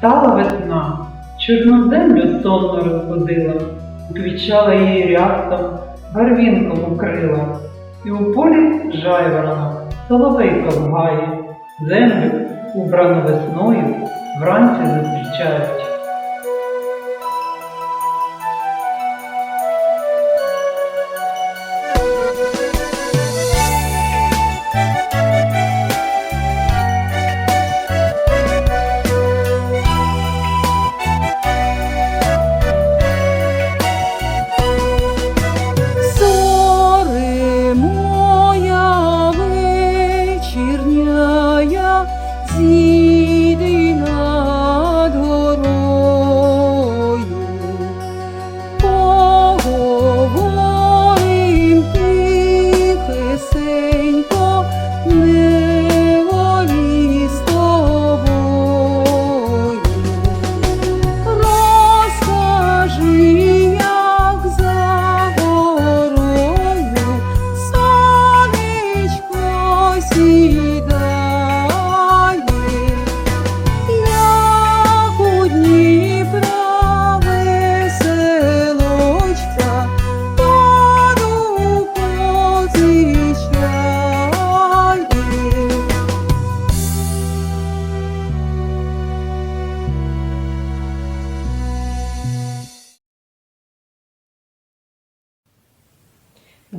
Стала весна, чорну землю сонно розбудила, Квічала її рястом, барвінком укрила, І у полі жайворонок, соловей ковгає, Землю, убрану весною, вранці зустрічає.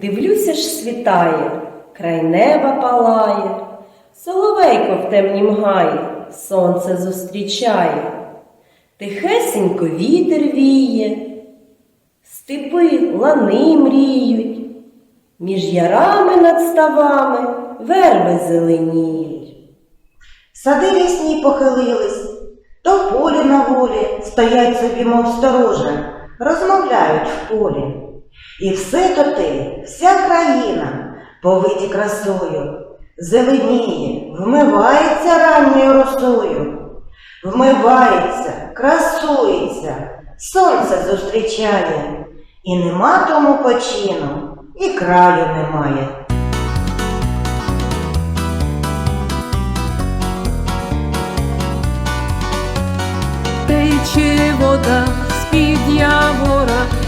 Дивлюся ж світає, край неба палає, соловейко в темнім гаї сонце зустрічає, тихесенько вітер віє, степи лани мріють, між ярами над ставами верби зеленіють. Сади лісні похилились, то в полі на волі стоять собі, мов сторожа, розмовляють в полі. І все то те, вся країна, повиті красою, зеленіє, вмивається ранньою росою, вмивається, красується, сонце зустрічає, і нема тому почину, і краю немає. Тече вода з-під явора,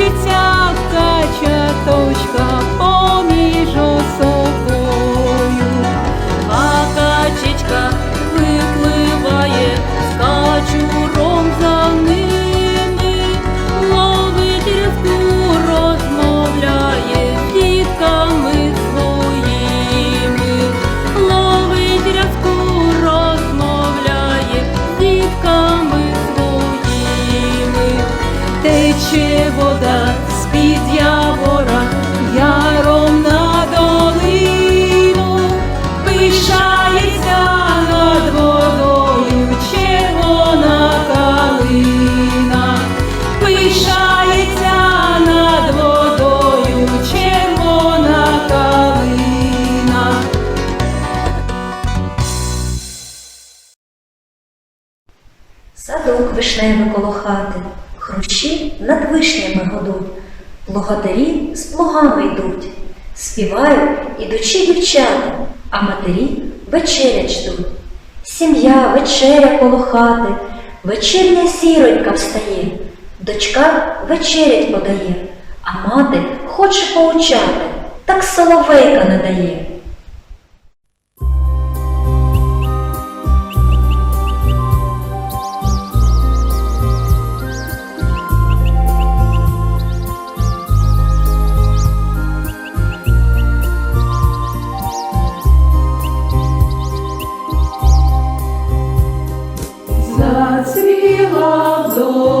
хлюпочуться Садок коло хати, хрущі над вишнями годуть, Благодарі з плугами йдуть, співають ідучі дівчата, а матері вечерять ждуть. Сім'я, вечеря коло хати, вечірня сіронька встає, дочка вечерять подає, а мати хоче поучати, так соловейка надає. of the.